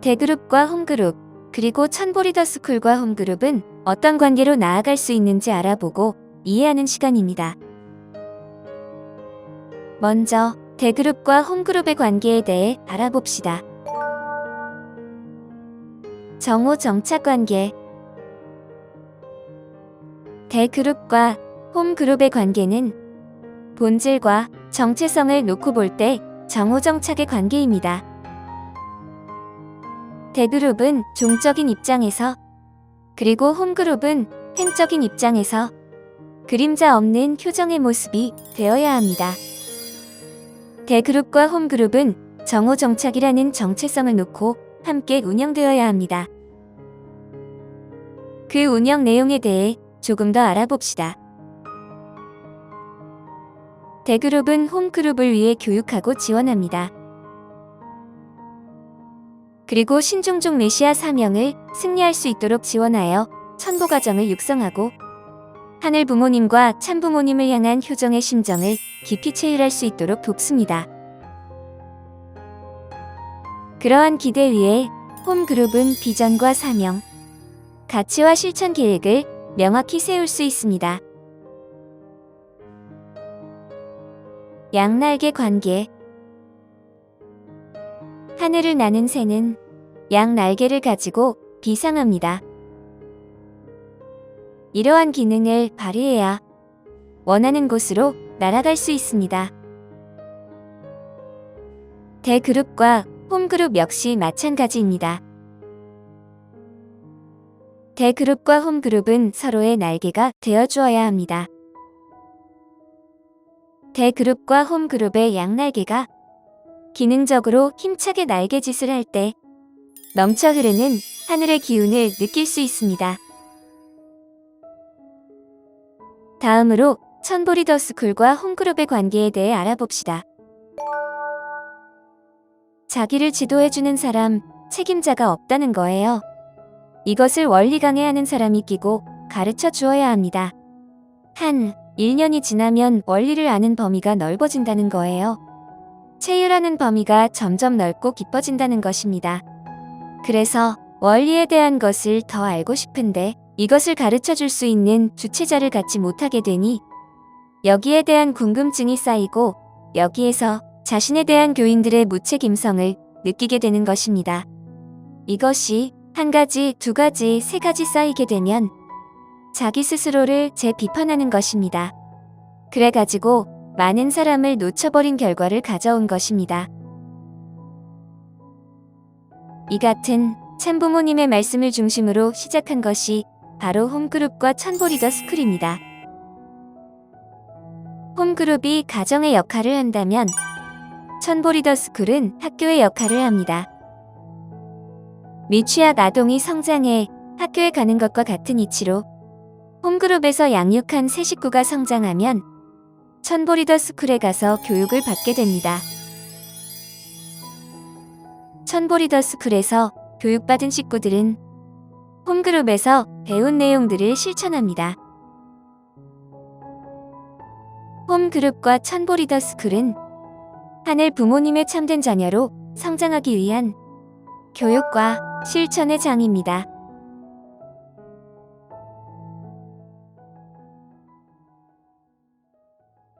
대그룹과 홈그룹, 그리고 천보리더스쿨과 홈그룹은 어떤 관계로 나아갈 수 있는지 알아보고 이해하는 시간입니다. 먼저 대그룹과 홈그룹의 관계에 대해 알아봅시다. 정호 정착 관계 대그룹과 홈그룹의 관계는 본질과 정체성을 놓고 볼 때 정호 정착의 관계입니다. 대그룹은 종적인 입장에서 그리고 홈그룹은 횡적인 입장에서 그림자 없는 효정의 모습이 되어야 합니다. 대그룹과 홈그룹은 정호정착이라는 정체성을 놓고 함께 운영되어야 합니다. 그 운영 내용에 대해 조금 더 알아봅시다. 대그룹은 홈그룹을 위해 교육하고 지원합니다. 그리고 신종종 메시아 사명을 승리할 수 있도록 지원하여 천보 가정을 육성하고 하늘 부모님과 참 부모님을 향한 효정의 심정을 깊이 체휼할 수 있도록 돕습니다. 그러한 기대 위에 홈그룹은 비전과 사명, 가치와 실천 계획을 명확히 세울 수 있습니다. 양날개 관계 하늘을 나는 새는 양 날개를 가지고 비상합니다. 이러한 기능을 발휘해야 원하는 곳으로 날아갈 수 있습니다. 대그룹과 홈그룹 역시 마찬가지입니다. 대그룹과 홈그룹은 서로의 날개가 되어 주어야 합니다. 대그룹과 홈그룹의 양날개가 기능적으로 힘차게 날개짓을 할 때 넘쳐 흐르는 하늘의 기운을 느낄 수 있습니다. 다음으로 천보리더 스쿨과 홈그룹의 관계에 대해 알아봅시다. 자기를 지도해주는 사람, 책임자가 없다는 거예요. 이것을 원리 강해하는 사람이 끼고 가르쳐 주어야 합니다. 한 1년이 지나면 원리를 아는 범위가 넓어진다는 거예요. 체휼하는 범위가 점점 넓고 깊어진다는 것입니다. 그래서 원리에 대한 것을 더 알고 싶은데 이것을 가르쳐 줄 수 있는 주체자를 갖지 못하게 되니 여기에 대한 궁금증이 쌓이고 여기에서 자신에 대한 교인들의 무책임성을 느끼게 되는 것입니다. 이것이 한 가지, 두 가지, 세 가지 쌓이게 되면 자기 스스로를 재비판하는 것입니다. 그래가지고 많은 사람을 놓쳐버린 결과를 가져온 것입니다. 이 같은 참부모님의 말씀을 중심으로 시작한 것이 바로 홈그룹과 천보리더 스쿨입니다. 홈그룹이 가정의 역할을 한다면 천보리더 스쿨은 학교의 역할을 합니다. 미취학 아동이 성장해 학교에 가는 것과 같은 이치로 홈그룹에서 양육한 새 식구가 성장하면 천보리더 스쿨에 가서 교육을 받게 됩니다. 천보리더 스쿨에서 교육받은 식구들은 홈그룹에서 배운 내용들을 실천합니다. 홈그룹과 천보리더 스쿨은 하늘 부모님의 참된 자녀로 성장하기 위한 교육과 실천의 장입니다.